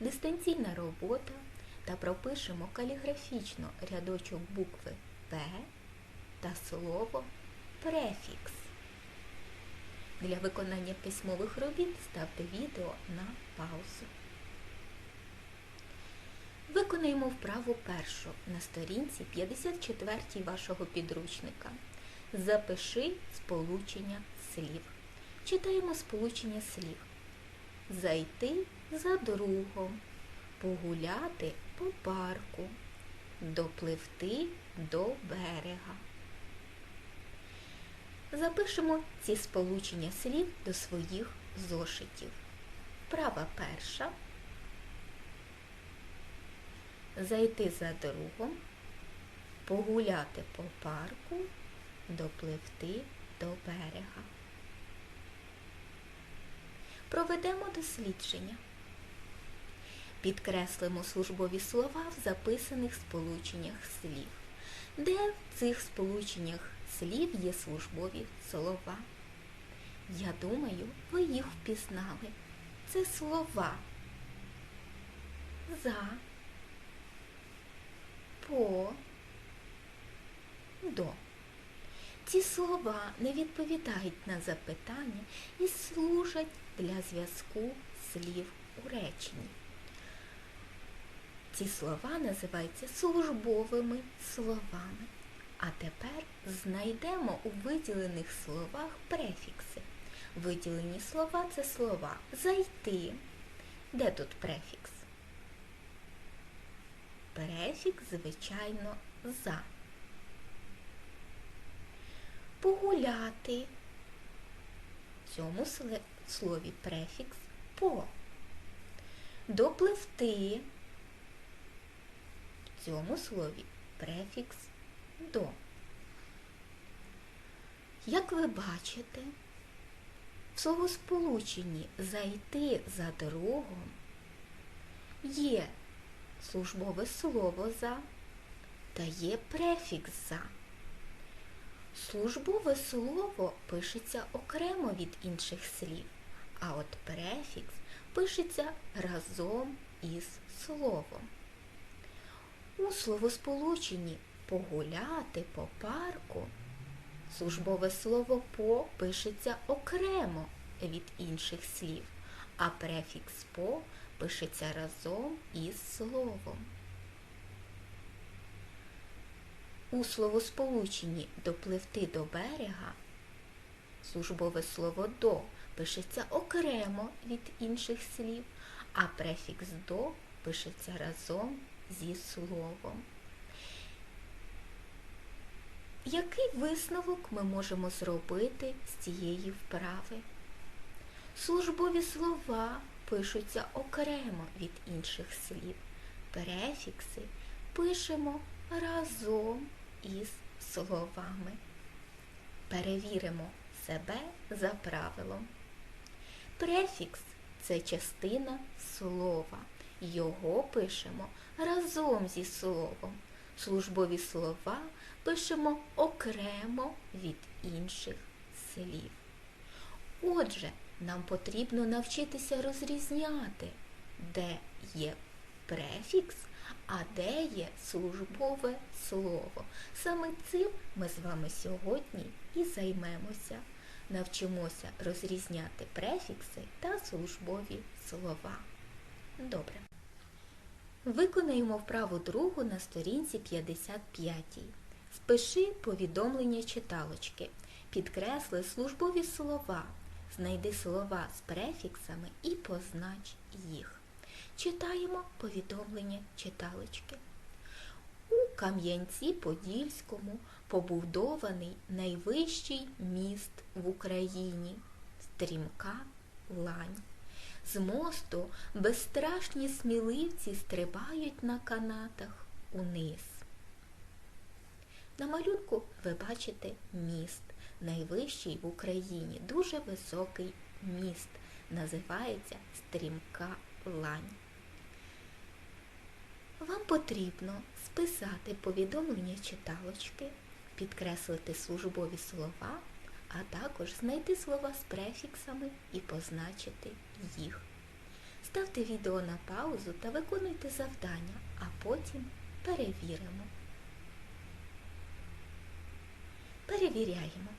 дистанційна робота та пропишемо каліграфічно рядочок букви П та слово префікс. Для виконання письмових робіт ставте відео на паузу. Виконаємо вправу першу на сторінці 54 вашого підручника. Запиши сполучення слів. Читаємо сполучення слів. Зайти за другом, погуляти по парку, допливти до берега. Запишемо ці сполучення слів до своїх зошитів. Права перша. Зайти за другом, погуляти по парку, допливти до берега. Проведемо дослідження. Підкреслимо службові слова в записаних сполученнях слів. Де в цих сполученнях слів є службові слова? Я думаю, ви їх впізнали. Це слова за, по, до. Ці слова не відповідають на запитання і служать для зв'язку слів у реченні. Ці слова називаються службовими словами. А тепер знайдемо у виділених словах префікси. Виділені слова це слова зайти. Де тут префікс? Префікс, звичайно, за. Погуляти. В цьому слові префікс по. Допливти. В цьому слові префікс до. Як ви бачите, в словосполученні зайти за другом є службове слово за та є префікс за. Службове слово пишеться окремо від інших слів, а от префікс пишеться разом із словом. У словосполученні погуляти по парку службове слово по пишеться окремо від інших слів, а префікс по пишеться разом із словом. У словосполученні допливти до берега службове слово до пишеться окремо від інших слів, а префікс до пишеться разом зі словом. Який висновок ми можемо зробити з цієї вправи? Службові слова пишуться окремо від інших слів. Префікси пишемо разом із словами. Перевіримо себе за правилом. Префікс це частина слова. Його пишемо разом зі словом. Службові слова пишемо окремо від інших слів. Отже, нам потрібно навчитися розрізняти, де є префікс, а де є службове слово. Саме цим ми з вами сьогодні і займемося. Навчимося розрізняти префікси та службові слова. Добре. Виконаємо вправу другу на сторінці 55. Спиши повідомлення читалочки. Підкресли службові слова. Знайди слова з префіксами і познач їх. Читаємо повідомлення читалочки. У Кам'янці-Подільському побудований найвищий міст в Україні стрімка лань. З мосту безстрашні сміливці стрибають на канатах униз. На малюнку ви бачите міст, найвищий в Україні, дуже високий міст. Називається стрімка лань. Вам потрібно списати повідомлення читалочки, підкреслити службові слова, а також знайти слова з префіксами і позначити їх. Ставте відео на паузу та виконуйте завдання, а потім перевіримо. Перевіряємо.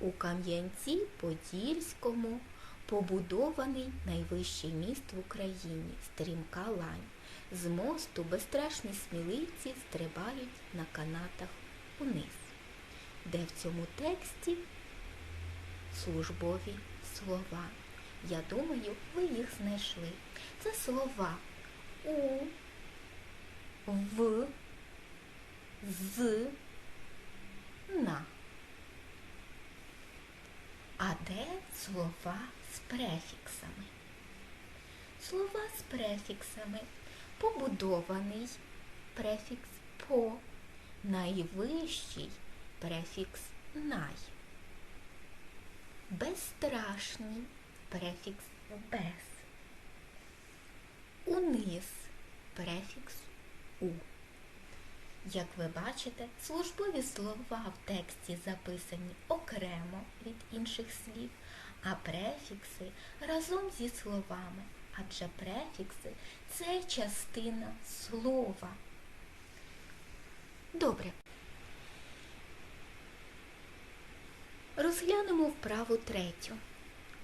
У Кам'янці-Подільському побудований найвищий міст в Україні стрімка лань. З мосту безстрашні сміливці стрибають на канатах униз, де в цьому тексті службові слова. Я думаю, ви їх знайшли. Це слова у, в, з, на. А де слова з префіксами? Слова з префіксами. Побудований префікс по, найвищий префікс най. Безстрашний префікс без. Униз префікс у. Як ви бачите, службові слова в тексті записані окремо від інших слів, а префікси разом зі словами, адже префікси це частина слова. Добре. Розглянемо вправу третю.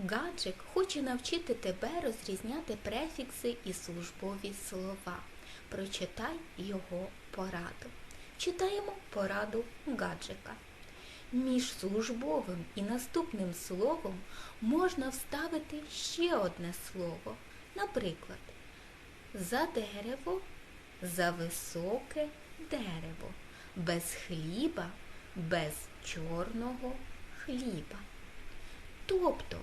Гаджик хоче навчити тебе розрізняти префікси і службові слова. Прочитай його пораду. Читаємо пораду гаджика. Між службовим і наступним словом можна вставити ще одне слово. Наприклад, за дерево, за високе дерево, без хліба, без чорного хліба. Тобто,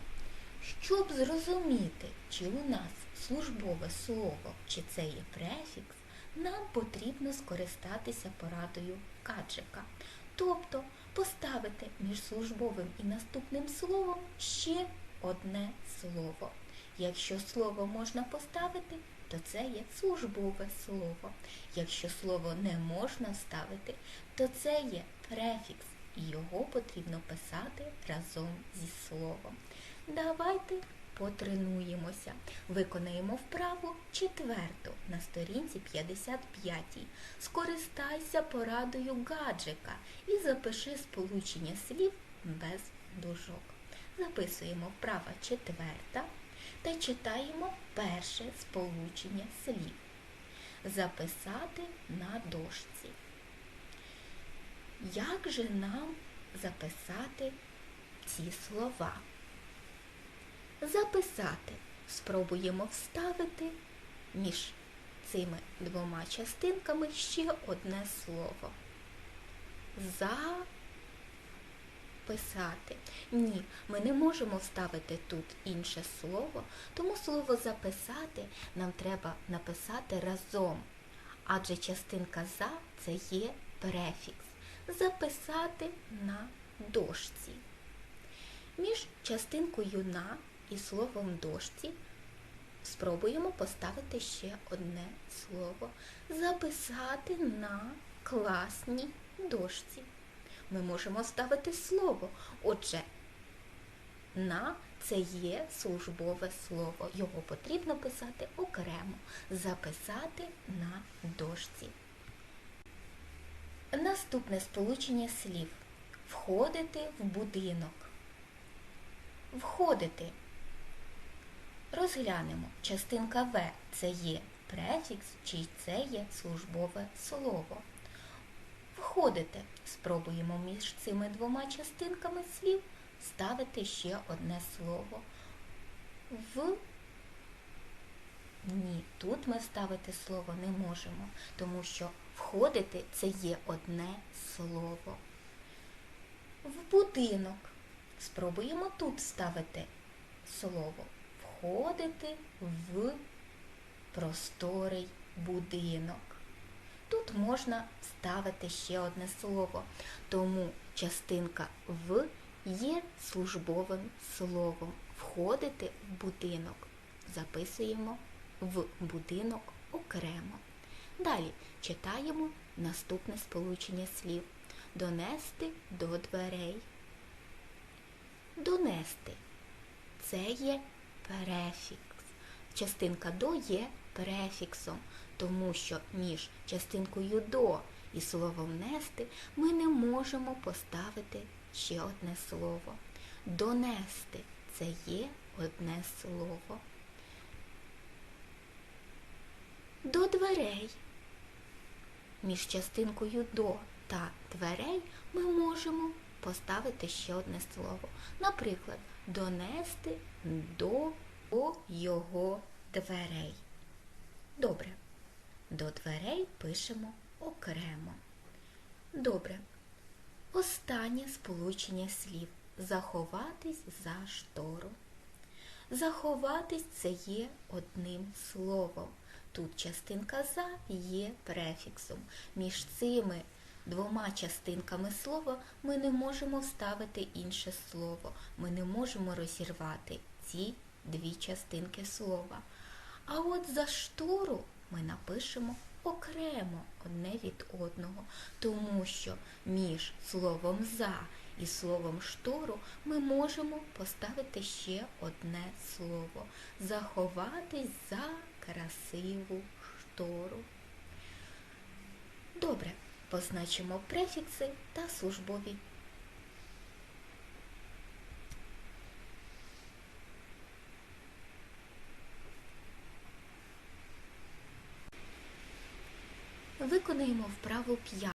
щоб зрозуміти, чи у нас службове слово, чи це є префікс, нам потрібно скористатися порадою каджика. Тобто поставити між службовим і наступним словом ще одне слово. Якщо слово можна поставити, то це є службове слово. Якщо слово не можна вставити, то це є префікс, і його потрібно писати разом зі словом. Давайте потренуємося. Виконаємо вправу четверту на сторінці 55. Скористайся порадою гаджика і запиши сполучення слів без дужок. Записуємо вправа четверта та читаємо перше сполучення слів. Записати на дошці. Як же нам записати ці слова? Записати. Спробуємо вставити між цими двома частинками ще одне слово. Записати. Ні, ми не можемо вставити тут інше слово, тому слово записати нам треба написати разом. Адже частинка за це є префікс. Записати на дошці. Між частинкою на і словом дошці спробуємо поставити ще одне слово. Записати на класній дошці. Ми можемо ставити слово. Отже, на це є службове слово. Його потрібно писати окремо. Записати на дошці. Наступне сполучення слів. Входити в будинок. Входити. Розглянемо. Частинка В це є префікс, чи це є службове слово. Входити. Спробуємо між цими двома частинками слів ставити ще одне слово. В ні, тут ми ставити слово не можемо, тому що входити це є одне слово. В будинок. Спробуємо тут ставити слово. Входити в просторий будинок. Тут можна вставити ще одне слово, тому частинка В є службовим словом. Входити в будинок. Записуємо в будинок окремо. Далі читаємо наступне сполучення слів. Донести до дверей. Донести. Це є префікс. частинка до є префіксом, тому що між частинкою до і словом нести ми не можемо поставити ще одне слово. Донести це є одне слово. До дверей. Між частинкою до та дверей ми можемо поставити ще одне слово. Наприклад, донести до його дверей. Добре. До дверей пишемо окремо. Добре. Останнє сполучення слів. Заховатись за штору. Заховатись це є одним словом. Тут частинка за є префіксом. Між цими двома частинками слова ми не можемо вставити інше слово. Ми не можемо розірвати ці дві частинки слова. А от за штору ми напишемо окремо одне від одного, тому що між словом за і словом штору ми можемо поставити ще одне слово заховатись за красиву штору. Добре, позначимо префікси та службові. Виконаємо вправу 5.